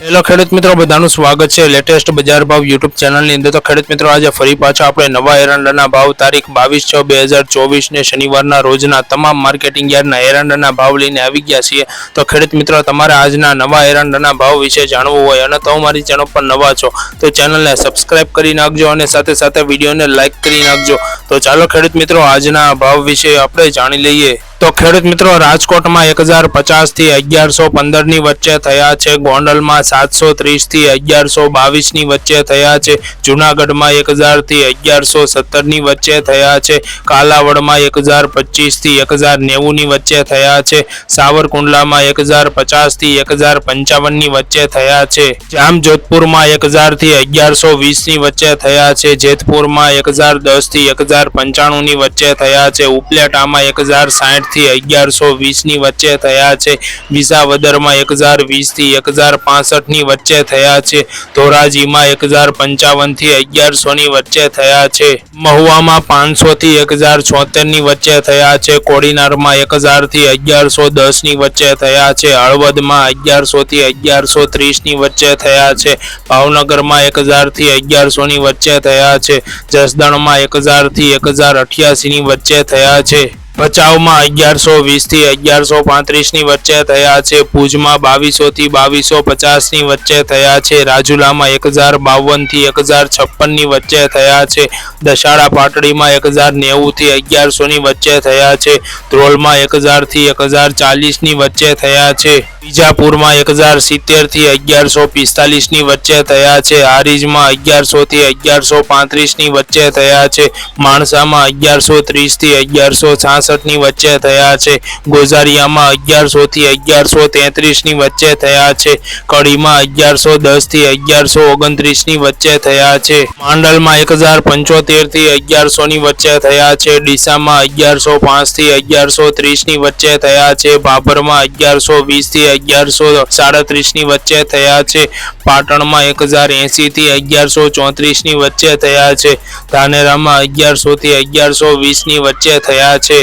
Hello ખેડૂત મિત્રો, બધાનું સ્વાગત છે લેટેસ્ટ બજાર ભાવ યુટ્યુબ ચેનલની અંદર. તો ખેડૂત મિત્રો, આજે ફરી પાછા આપણે નવા એરંડાના ભાવ, તારીખ બાવીસ છ બે હજાર ચોવીસને શનિવારના રોજના તમામ માર્કેટિંગ યાર્ડના એરંડાના ભાવ લઈને આવી ગયા છીએ. તો ખેડૂત મિત્રો, તમારે આજના નવા એરંડાના ભાવ વિશે જાણવું હોય અને તો મારી ચેનલ પર નવા છો, તો ચેનલને સબસ્ક્રાઇબ કરી નાખજો અને સાથે સાથે વિડીયોને લાઇક કરી નાખજો. તો ચાલો ખેડૂત મિત્રો, આજના ભાવ વિશે આપણે જાણી લઈએ. તો ખેડૂત મિત્રો, રાજકોટમાં એક હજાર પચાસથી અગિયારસો પંદરની વચ્ચે થયા છે. ગોંડલમાં સાતસો ત્રીસથી અગિયારસો બાવીસની વચ્ચે થયા છે. જુનાગઢમાં એક હજારથી અગિયારસો સત્તરની વચ્ચે થયા છે. કાલાવડમાં એક હજાર પચીસથી એક હજાર નેવું ની વચ્ચે થયા છે. સાવરકુંડલામાં એક હજાર પચાસથી એક હજાર પંચાવનની વચ્ચે થયા છે. જામજોધપુરમાં એક હજારથી અગિયારસો વીસની વચ્ચે થયા છે. જેતપુરમાં એક હજાર દસથી એક હજાર પંચાણું ની વચ્ચે થયા છે. ઉપલેટામાં એક હજાર સાઠ થી અગિયારસો વીસની વચ્ચે થયા છે. વિસાવદરમાં એક હજાર વીસથી એક હજાર પાસઠની વચ્ચે થયા છે. ધોરાજીમાં એક હજાર પંચાવનથી અગિયારસો ની વચ્ચે થયા છે. મહુવામાં પાંચસો થી એક હજાર છોતેરની વચ્ચે થયા છે. કોડીનારમાં એક હજારથી અગિયારસો દસની વચ્ચે થયા છે. હળવદમાં અગિયારસો થી અગિયારસો ત્રીસની વચ્ચે થયા છે. ભાવનગરમાં એક હજારથી અગિયારસો ની વચ્ચે થયા છે. જસદણમાં એક હજારથી એક હજાર અઠ્યાસી ની વચ્ચે થયા છે. ભચાઉમાં અગિયારસો વીસથી અગિયારસો પાંત્રીસની વચ્ચે થયા છે. ભુજમાં બાવીસો થી બાવીસો પચાસની વચ્ચે થયા છે. રાજુલામાં એક હજાર બાવનથી એક હજાર છપ્પનની વચ્ચે થયા છે. દશાડા પાટડીમાં એક હજાર નેવું થી અગિયારસો ની વચ્ચે થયા છે. ધ્રોલમાં એક હજારથી એક હજાર ચાલીસની વચ્ચે થયા છે. બીજાપુરમાં એક હજાર સિત્તેરથી અગિયારસો પિસ્તાલીસની વચ્ચે થયા છે. હારીજમાં અગિયારસો થી અગિયારસો પાંત્રીસની વચ્ચે થયા છે. માણસામાં અગિયારસો ત્રીસથી અગિયારસો છાસઠ ની વચ્ચે થયા છે. ગોઝારિયામાં અગિયારસો થી અગિયારસો તેત્રીસની વચ્ચે થયા છે. કડીમાં અગિયારસો દસથી અગિયારસો ઓગણત્રીસની વચ્ચે થયા છે. માંડલમાં એક હજાર પંચોતેરથી અગિયારસો ની વચ્ચે થયા છે. ડીસામાં અગિયારસો પાંચથી અગિયારસો ત્રીસની વચ્ચે થયા છે. ભાભરમાં અગિયારસો વીસથી અગિયારસો સાડત્રીસની વચ્ચે થયા છે. પાટણમાં એક હજાર એંસી થી અગિયારસો ચોત્રીસની વચ્ચે થયા છે. ધાનેરામાં અગિયારસો થી અગિયારસો વીસની વચ્ચે થયા છે.